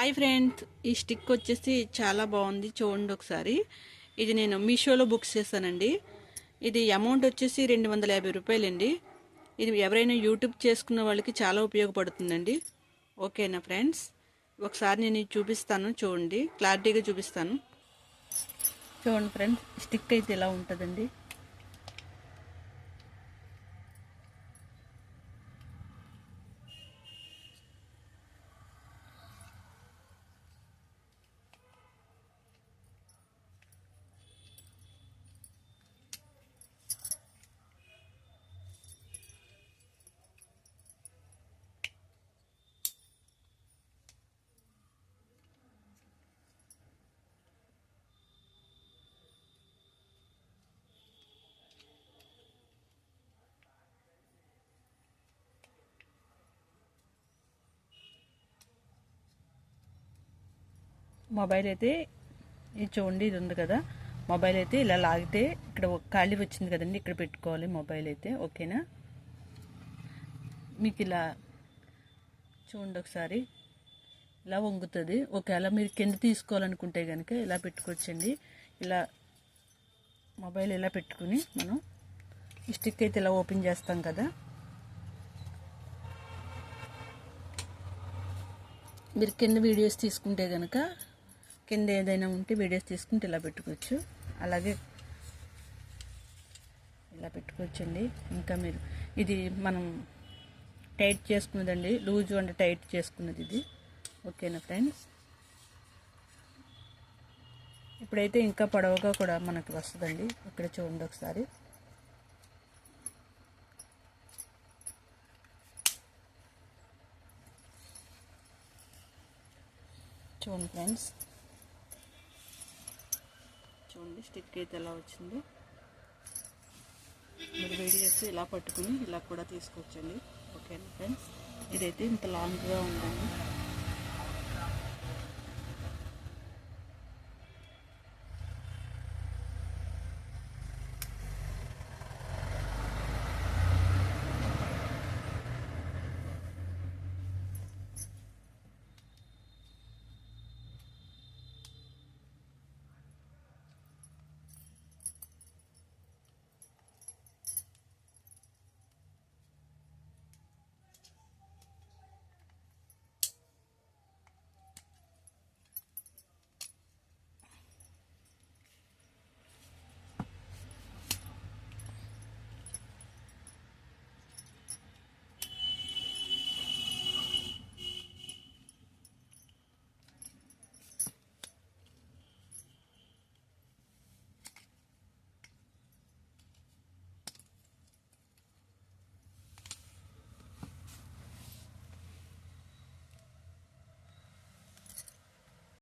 Hi friends ఈ stick వచ్చేసి చాలా బాగుంది. చూడండి ఒకసారి. ఇది నేను మీషోలో బుక్ చేశానండి. ఇది అమౌంట్ వచ్చేసి రెండు వందల యాభై రూపాయలండి. ఇది ఎవరైనా యూట్యూబ్ చేసుకున్న వాళ్ళకి చాలా ఉపయోగపడుతుందండి. ఓకేనా ఫ్రెండ్స్? ఒకసారి నేను చూపిస్తాను చూడండి. క్లారిటీగా చూపిస్తాను. చూడండి ఫ్రెండ్స్ స్టిక్ అయితే ఇలా ఉంటుందండి. మొబైల్ అయితే ఇది చూడండి ఇది ఉంది కదా. మొబైల్ అయితే ఇలా లాగితే ఇక్కడ ఖాళీ వచ్చింది కదండి ఇక్కడ పెట్టుకోవాలి మొబైల్ అయితే. ఓకేనా? మీకు ఇలా చూడండి ఒకసారి. ఇలా వంగుతుంది. ఒకవేళ మీరు కింద తీసుకోవాలనుకుంటే కనుక ఇలా పెట్టుకోవచ్చండి. ఇలా మొబైల్ ఇలా పెట్టుకుని మనం ఈ స్టిక్ అయితే ఇలా ఓపెన్ చేస్తాం కదా. మీరు కింద వీడియోస్ తీసుకుంటే కనుక కింద ఏదైనా ఉంటే వీడియోస్ తీసుకుంటే ఇలా పెట్టుకోవచ్చు. అలాగే ఇలా పెట్టుకోవచ్చండి. ఇంకా మీరు ఇది మనం టైట్ చేసుకున్నదండి. లూజు అంటే టైట్ చేసుకున్నది ఇది. ఓకేనా ఫ్రెండ్స్? ఇప్పుడైతే ఇంకా పొడవుగా కూడా మనకి వస్తుందండి. ఇక్కడ చూడండి ఒకసారి. చూడండి ఫ్రెండ్స్. చూడండి స్టిక్ అయితే ఎలా వచ్చిందో? మీరు వేడి చేసి ఇలా పట్టుకుని ఇలా కూడా తీసుకొచ్చండి. ఓకేనా ఫ్రెండ్స్? ఇదైతే ఇంత లాంగ్గా ఉందండి.